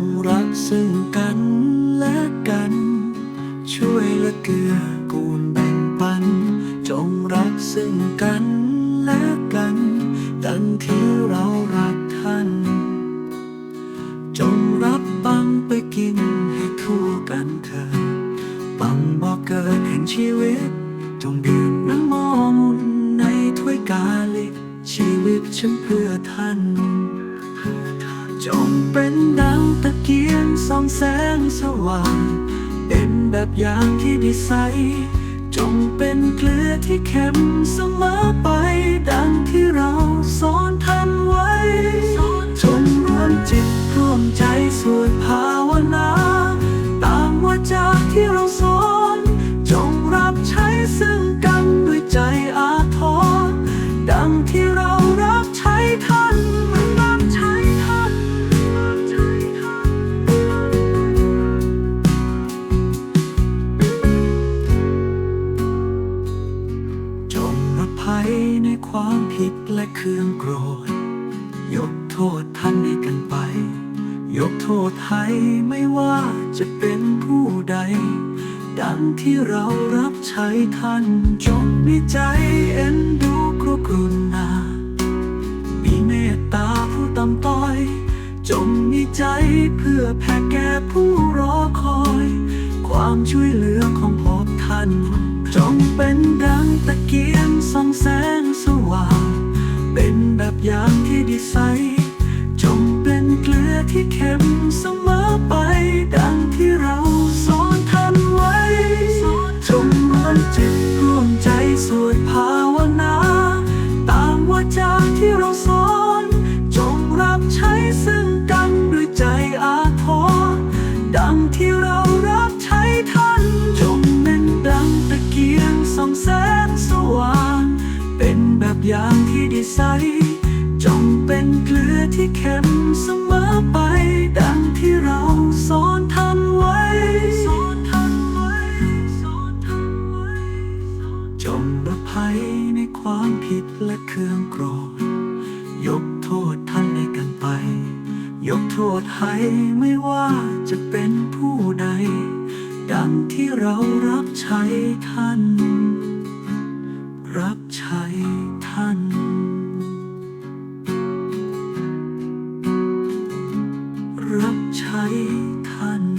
งรักซึ่งกันและกัน ช่วยเหลือเกื้อกูลแบ่งปัน จงรักซึ่งกันและกัน ดังที่เรารักท่าน จงรับปังไปกินให้ทั่วกันเถิดปังบอกเกิดแห่งชีวิต จงดื่มน้ำมองในถ้วยกาลิกชีวิตฉันเพื่อท่าน จงเป็นดังตะเกียงส่ องแสงสว่าง เป็นแบบอย่างที่ดีใส จงเป็นเกลือที่เค็มเสมอไป ดังที่เราสอนท่านไว้จงรวมจิต ภัยในความผิดและเครื่องโกรธ ยกโทษท่านให้กันไป ยกโทษให้ไม่ว่าจะเป็นผู้ใด ดังที่เรารับใช้ท่านจงมีใจเอ็นดูกรุกรุณา มีเมตตาผู้ต่ำต้อย จงมีใจเพื่อแผ่แก่ผู้รอคอย ความช่วยเหลือของพบท่าน จงเป็นดังตะเกียง ส่องแสงสว่าง เป็นแบบอย่างที่ดีใส จงเป็นเกลือที่เค็มเสมอไปดังที่เราสอนท่านไว้จงรวมจิตร่วมใจสวดภาวนา ตามวาจาที่เราสอน จงรับใช้ซึ่งกันด้วยใจอาทรดังที่ ส จงเป็นเกลือที่เข็มเสมอไป ดังที่เราสอนท่านไว้ จงระภัยในความผิดและเครื่องโกรธ ยกโทษท่านให้กันไป ยกโทษให้ไม่ว่าจะเป็นผู้ใด ดังที่เรารับใช้ท่าน รับใช้ท่าน รับใช้ท่าน